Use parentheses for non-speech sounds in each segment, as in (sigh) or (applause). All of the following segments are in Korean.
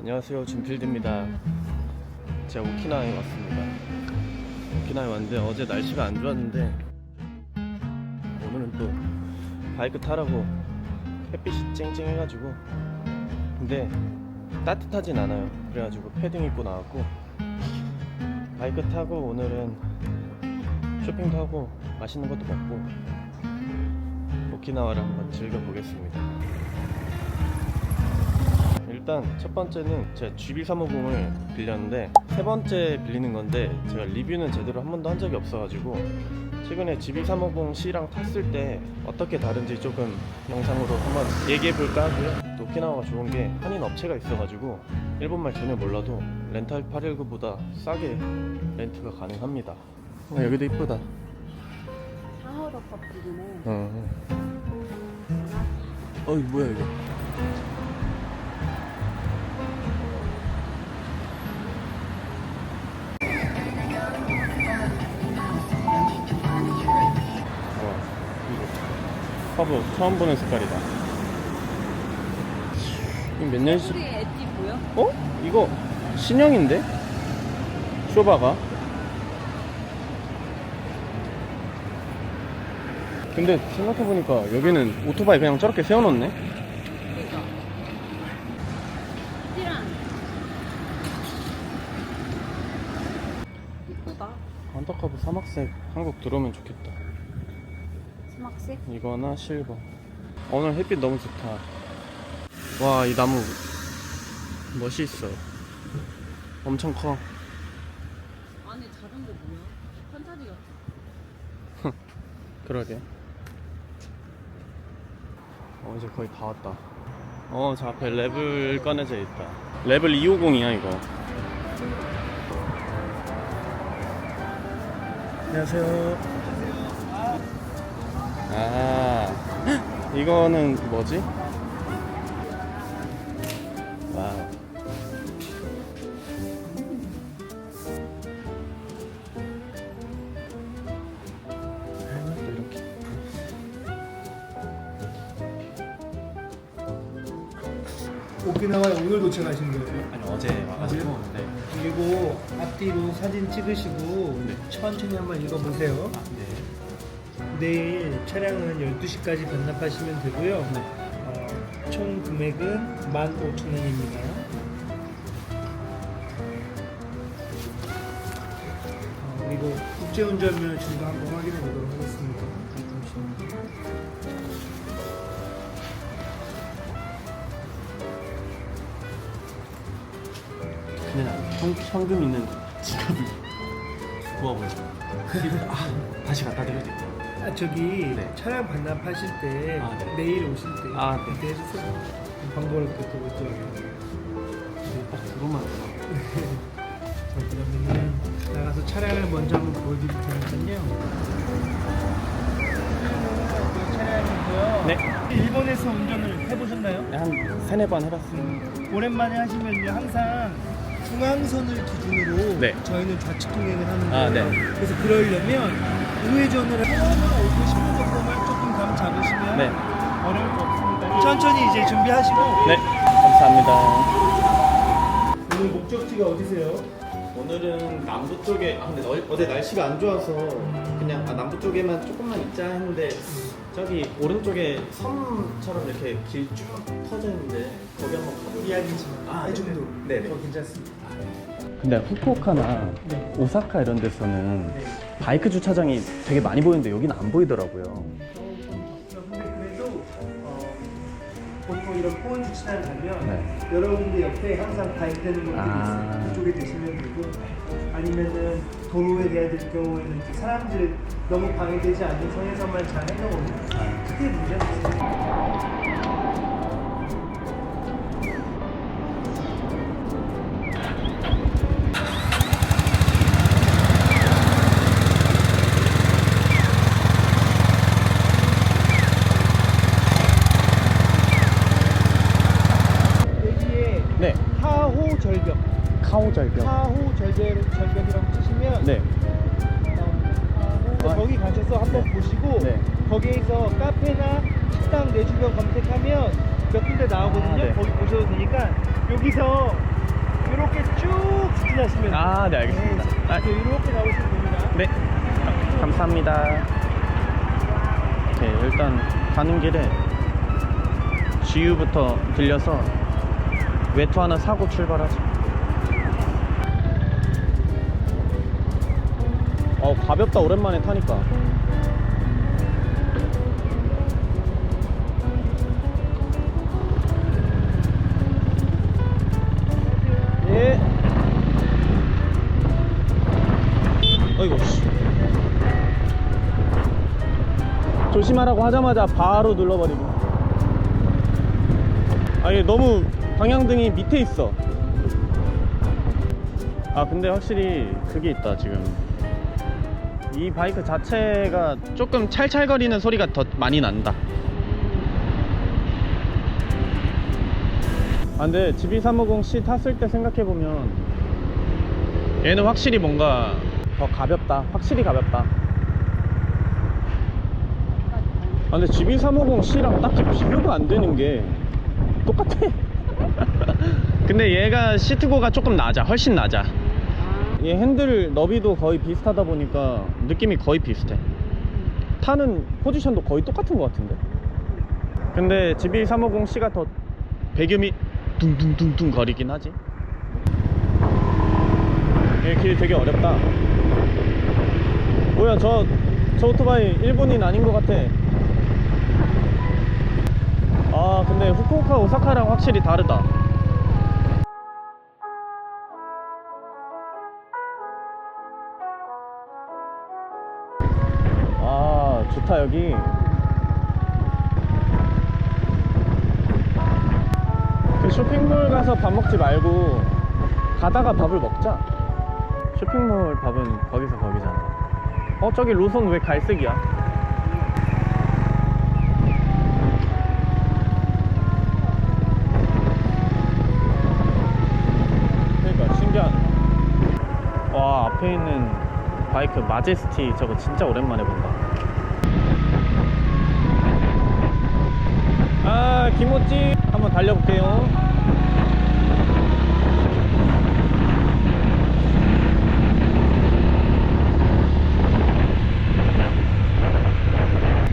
안녕하세요. 준필드입니다. 제가 오키나와에 왔습니다. 오키나와에 왔는데 어제 날씨가 안 좋았는데 오늘은 또 바이크 타라고 햇빛이 쨍쨍해가지고. 근데 따뜻하진 않아요. 그래가지고 패딩 입고 나왔고 바이크 타고 오늘은 쇼핑도 하고 맛있는 것도 먹고 오키나와를 한번 즐겨보겠습니다 일단 첫 번째는 제가 GB350을 빌렸는데 세 번째 빌리는 건데 제가 리뷰는 제대로 한 번도 한 적이 없어가지고 최근에 GB350C랑 탔을 때 어떻게 다른지 조금 영상으로 한번 얘기해 볼까 하고요 또 오키나와가 좋은 게 한인 업체가 있어가지고 일본말 전혀 몰라도 렌탈 819보다 싸게 렌트가 가능합니다 어, 여기도 이쁘다 샤워도 커플이네. 어. 어이 뭐야 이거 화보 처음 보는 색깔이다 몇 년씩 보여? 어? 이거 신형인데? 쇼바가 근데 생각해보니까 여기는 오토바이 그냥 저렇게 세워놓네 그니까. 띠랑. 이쁘다. 안타까도 사막색 한국 들어오면 좋겠다 스막색? 이거나 실버 오늘 햇빛 너무 좋다 와 이 나무 멋있어 엄청 커 안에 작은 거 뭐야? 판타지 같아. (laughs) 그러게. 어, 이제 거의 다 왔다. 어, 저 앞에 랩을 꺼내져 있다. 랩을 250이야, 이거. 안녕하세요. 아, 이거는 뭐지? 와우. 또 이렇게. 오키나와에 오늘 도착하신 거예요. 아니 어제 와가지고 네. 그리고 앞뒤로 사진 찍으시고 네. 천천히 한번 읽어보세요. 네. 내일 차량은 12시까지 반납하시면 되고요. 네. 어, 총 금액은 15,000원입니다. 어, 그리고 국제운전면 증거 한번 확인해 보도록 하겠습니다. 그냥 현, 현금 있는 지갑을 모아버렸어. (laughs) 아, 다시 갖다 드려도 돼. 아, 저기 네. 차량 반납하실 때 아, 네. 내일 오실 때 아, 네. 그때 해주세요. 광고를 그때 보고 있더라고요. 딱 그것만 알아. (laughs) 자, 그러면은 나가서 차량을 먼저 한번 보여드릴 테니까요. 이 차량이고요. 네. 일본에서 운전을 해보셨나요? 한 세네 번 해봤어. 오랜만에 하시면 요 항상 중앙선을 기준으로 네. 저희는 좌측 통행을 하는 아, 거예요. 네. 그래서 그러려면 우회전을 처음으로 오고 싶은 정도만 조금 감 잡으시면 네. 어려울 거 없습니다. 천천히 이제 준비하시고 네. 감사합니다. 오늘 목적지가 어디세요? 오늘은 남부 쪽에 아 근데 어, 어제 날씨가 안 좋아서 그냥 아, 남부 쪽에만 조금만 있자 했는데 저기 오른쪽에 섬처럼 이렇게 길쭉 터져 있는데 거기 한번 가볼게요. 이야기지만 아, 이 정도 네네. 더 괜찮습니다. 근데 후쿠오카나 네. 오사카 이런 데서는 네. 바이크 주차장이 되게 많이 보이는데 여기는 안 보이더라고요. 근데 그래도 어, 보통 이런 포원 주차장 가면 네. 여러분들 옆에 항상 바이크 되는 분들이 아. 있어요. 그쪽에 대시면 되고 아니면은 도로에 대야 될 경우에는 이제 사람들 너무 방해되지 않는 선에서만 잘 해놓으면 아. 크게 문제는 없어요. 절벽 절벽이라고 치시면 네. 어, 거기 가셔서 한번 보시고 네. 거기에서 카페나 식당 내 주변 검색하면 몇 군데 나오거든요. 아, 네. 거기 보셔도 되니까 여기서 이렇게 쭉 직진하시면 아, 네, 알겠습니다. 아, 네, 이렇게 나오시면 됩니다. 네, 감- 감사합니다. 네, 일단 가는 길에 GU부터 들려서 외투 하나 사고 출발하자. 어, 가볍다, 오랜만에 타니까. 예. 어이구, 씨. 조심하라고 하자마자 바로 눌러버리고. 아, 이게 너무 방향등이 밑에 있어. 아, 근데 확실히 그게 있다, 지금. 이 바이크 자체가 조금 찰찰거리는 소리가 더 많이 난다. 아, 근데 GB350C 탔을 때 생각해보면 얘는 확실히 뭔가 더 가볍다. 확실히 가볍다. 아, 근데 GB350C랑 딱히 비교가 안 되는 게 똑같아. (laughs) 근데 얘가 시트고가 조금 낮아. 훨씬 낮아. 얘 핸들 너비도 거의 비슷하다 보니까 느낌이 거의 비슷해. 타는 포지션도 거의 똑같은 것 같은데. 근데 GB350C가 더 배경이 둥둥둥둥 거리긴 하지. 얘길 되게 어렵다. 뭐야 저, 저 오토바이 일본인 아닌 것 같아. 아 근데 후쿠오카 오사카랑 확실히 다르다. 좋다 여기. 그 쇼핑몰 가서 밥 먹지 말고 가다가 밥을 먹자. 쇼핑몰 밥은 거기서 거기잖아. 어 저기 로손 왜 갈색이야? 그러니까. 와 앞에 있는 바이크 마제스티 저거 진짜 오랜만에 본다. 아 김호찌 한번 달려볼게요.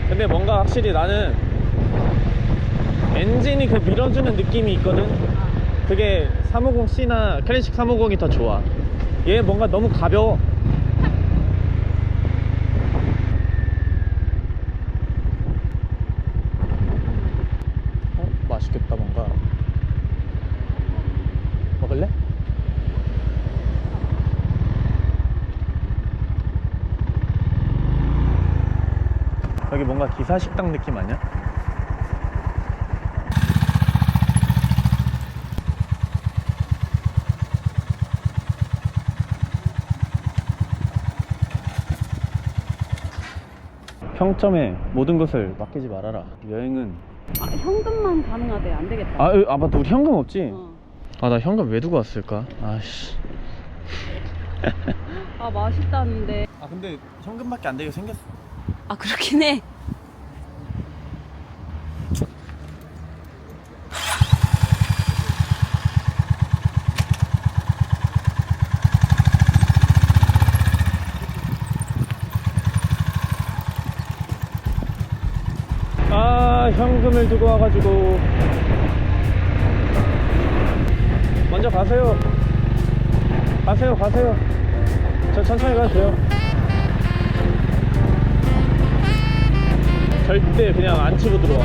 근데 뭔가 확실히 나는 엔진이 그 밀어주는 느낌이 있거든. 그게 350C나 클래식 350이 더 좋아. 얘 뭔가 너무 가벼워. 어? 맛있겠다 뭔가. 먹을래? 여기 뭔가 기사 식당 느낌 아니야? 평점에 모든 것을 맡기지 말아라. 여행은 아, 현금만 가능하대. 안 되겠다. 아, 으, 아 맞다 우리 현금 없지? 어. 아 나 현금 왜 두고 왔을까? 아씨. 아, 맛있다는데. 아 근데 현금밖에 안 되게 생겼어. 아, 그렇긴 해. 아 현금을 두고 와가지고 먼저 가세요. 가세요 가세요. 저 천천히 가도 돼요. 절대 그냥 안 치고 들어와.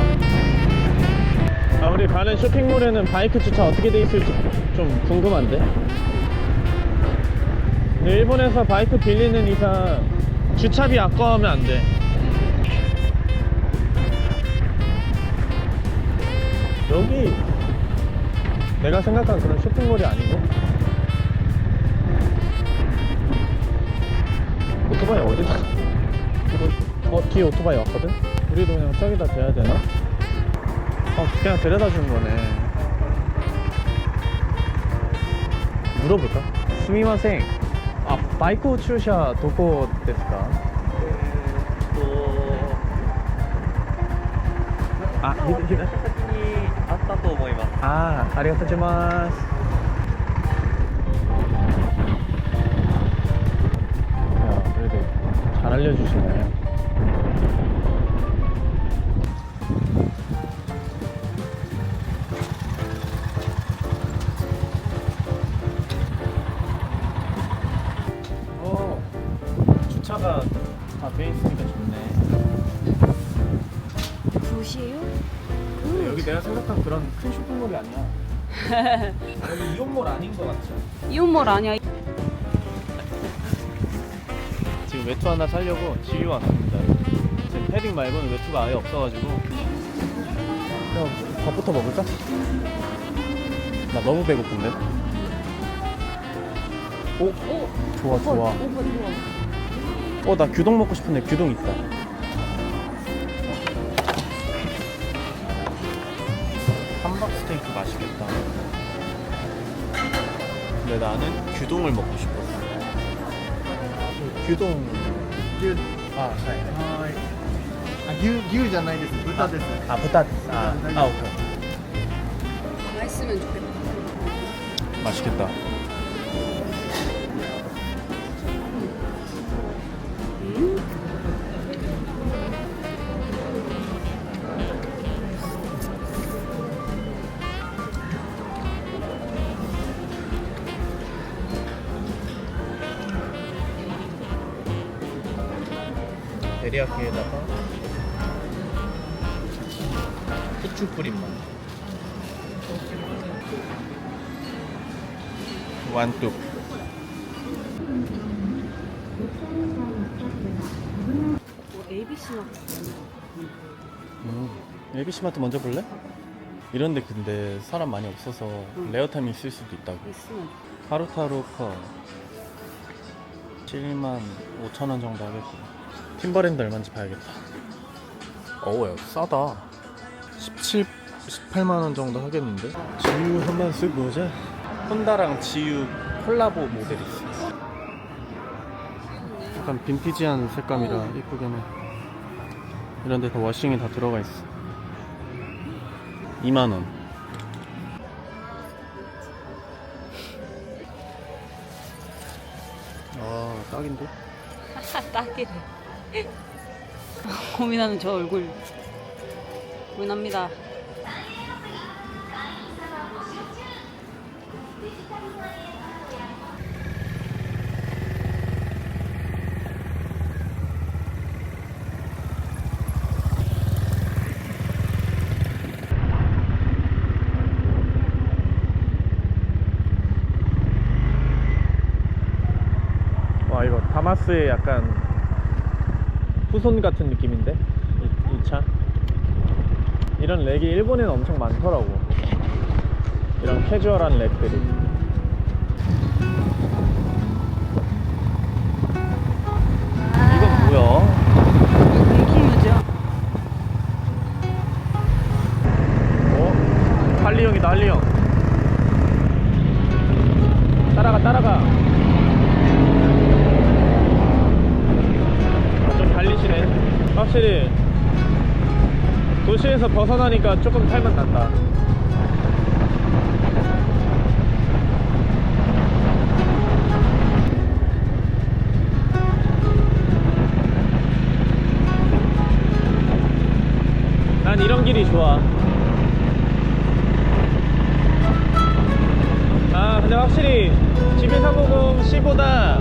아, 우리 가는 쇼핑몰에는 바이크 주차 어떻게 돼 있을지 좀 궁금한데. 근데 일본에서 바이크 빌리는 이상 주차비 아까우면 안 돼. 여기 내가 생각한 그런 쇼핑몰이 아니고 오토바이 어디다 이거 어, 뒤에 오토바이 왔거든? 우리도 그냥 저기다 대야 되나? 어 그냥 데려다 주는 거네 물어볼까? 스미마셍 아 바이크 출샤 도코 데스까? 아, ったと思いますああありがとうございます잘알려주시네 여기 이온몰 아닌 것 같죠? 이온몰 아니야 지금 외투 하나 사려고 지유 왔습니다. 지금 패딩 말고는 외투가 아예 없어가지고. 그럼 밥부터 먹을까? 나 너무 배고픈데. 오, 오! 좋아 좋아. 어, 나 규동 먹고 싶은데 규동 있다. 함박 스테이크 맛있겠다. 근데 나는 규동을 먹고 싶었어. 규동. 牛あはいはいあ牛牛じゃないです豚です 아, 부타. 아, 아, 오케이. 맛있으면 좋겠다 맛있겠다. 데리야끼에다가 후추 뿌린 맛. 완뚝. 뭐 ABC 마트 음, ABC마트 먼저 볼래? 이런데 근데 사람 많이 없어서 응. 레어타임이 있을 수도 있다고. 있으면 하루타루 커 7만 5천 원 정도 하겠고 팀버랜드 얼마인지 봐야겠다. 어우 야 싸다. 17, 18만 원 정도 하겠는데? 지유 한번 쓱 보자. 혼다랑 지유 콜라보 모델 있어. 약간 빈티지한 색감이라 어. 이쁘긴 해. 이런데 다 워싱이 다 들어가 있어. 2만 원. 아 딱인데? (laughs) 딱이래 (laughs) 고민하는 저 얼굴. 고민합니다. 와 이거 다마스의 약간 후손 같은 느낌인데 이, 이 차. 이런 렉이 일본에는 엄청 많더라고. 이런 캐주얼한 렉들이. 이건 뭐야? 공기뮤즈야 어? 할리 형이다 할리 형. 도시에서 벗어나니까 조금 탈만 난다. 난 이런 길이 좋아. 아, 근데 확실히 GB350C보다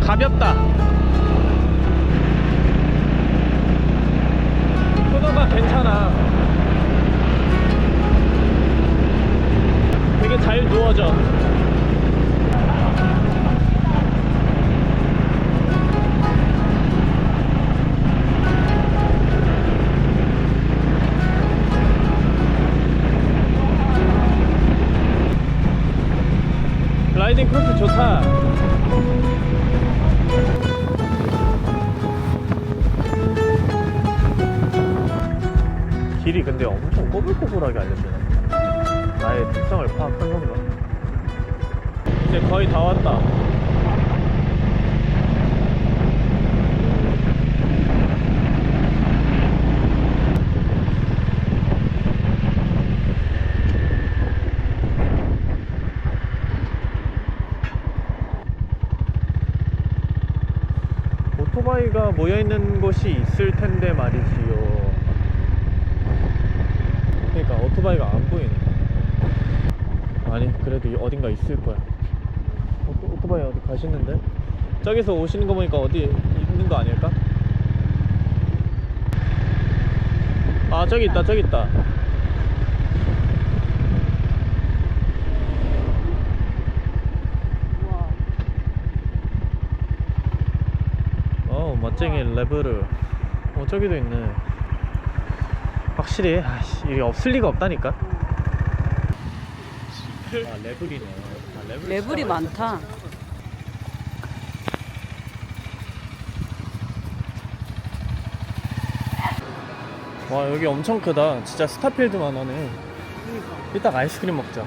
가볍다. 라이딩 코스 좋다. 길이 근데 엄청 꼬불꼬불하게 알려주네. 나의 특성을 파악한 건가? 이제 거의 다 왔다. 오토바이가 모여있는 곳이 있을 텐데 말이지요. 그러니까 오토바이가 안 보이네. 아니 그래도 이- 어딘가 있을 거야. 오토, 오토바이 어디 가시는데? 저기서 오시는 거 보니까 어디 있는 거 아닐까? 아 저기 있다 저기 있다 우와. 어 멋쟁이 레브르 어 저기도 있네. 확실히 아이씨, 이게 없을 리가 없다니까. 아 레블이네. 아, 레블 레벨이 많다. 와 여기 엄청 크다. 진짜 스타필드만 하네. 이따가 아이스크림 먹자.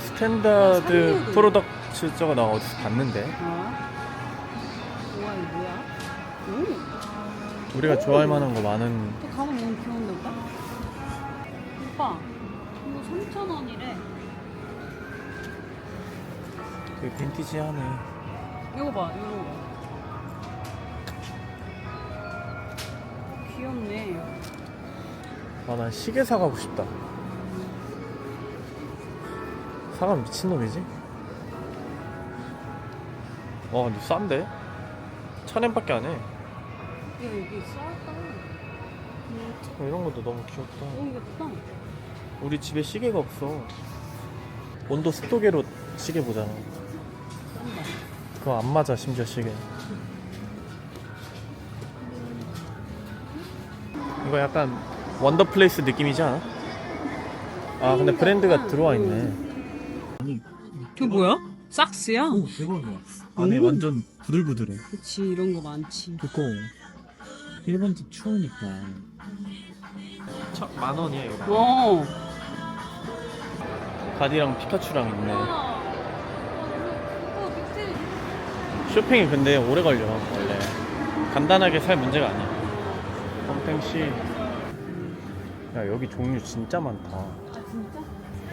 스탠다드 산유도 프로덕트 저거 나 어디서 봤는데? 어? 우리가 좋아할 만한 거 많은 또 가면 너무 귀여운데 오빠? 오빠 이거 3,000원이래. 되게 빈티지하네 이거 봐 이거 봐. 귀엽네. 아난 시계 사가고 싶다 사람 미친놈이지? 와 근데 싼데? 천 엔밖에 안해 야 여기 싸다. 어, 이런 것도 너무 귀엽다 너무 예쁘다. 우리 집에 시계가 없어 온도 습도계로 시계 보잖아. 그거 안 맞아 심지어 시계 이거 약간 원더플레이스 느낌이지 않아? 아 근데 브랜드가 들어와 있네 저 뭐야? 삭스야? 오 대박이야 안에 오. 완전 부들부들해 그치 이런 거 많지. 두꺼워 일본 집 추우니까 만 원이야 이거 어. 가디랑 피카츄랑 있네 어 쇼핑이 근데 오래 걸려 원래 간단하게 살 문제가 아니야 펌탱씨 야 여기 종류 진짜 많다 아 진짜?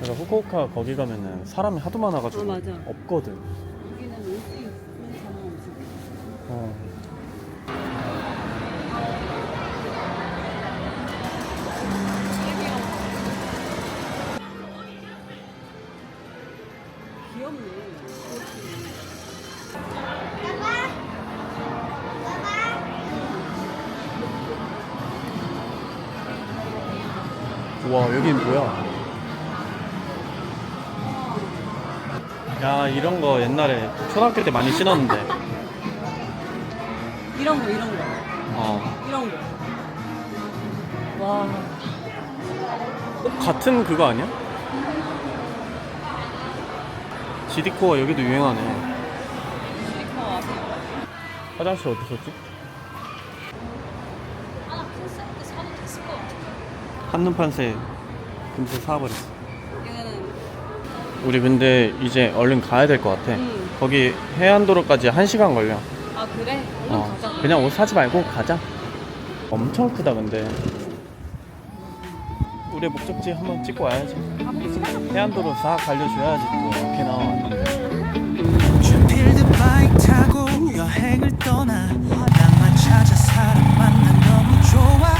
내가 후쿠오카 거기 가면은 사람이 하도 많아가지고 어, 맞아. 없거든 여기는 올수 있는 상관없어. 어. 뭐야 야 이런 거 옛날에 초등학교 때 많이 신었는데 이런 거 이런 거 어 이런 거. 와. 같은 그거 아니야? 지디코가 여기도 유행하네 스티커 아세요? 화장실 어디 있었지? 큰 세트 사도 됐을 것 같아. 한눈 판세 금세 사버렸어 우리 근데 이제 얼른 가야 될 것 같아 응. 거기 해안도로까지 1시간 걸려 아 그래? 얼른 어, 가자. 그냥 옷 사지 말고 가자. 엄청 크다 근데. 우리 목적지 한번 찍고 와야지. 해안도로 싹 갈려줘야지 또 이렇게 나왔는데. 필드 바이크 타고 여행을 떠나 낭만 찾아 사람 만나 너무 좋아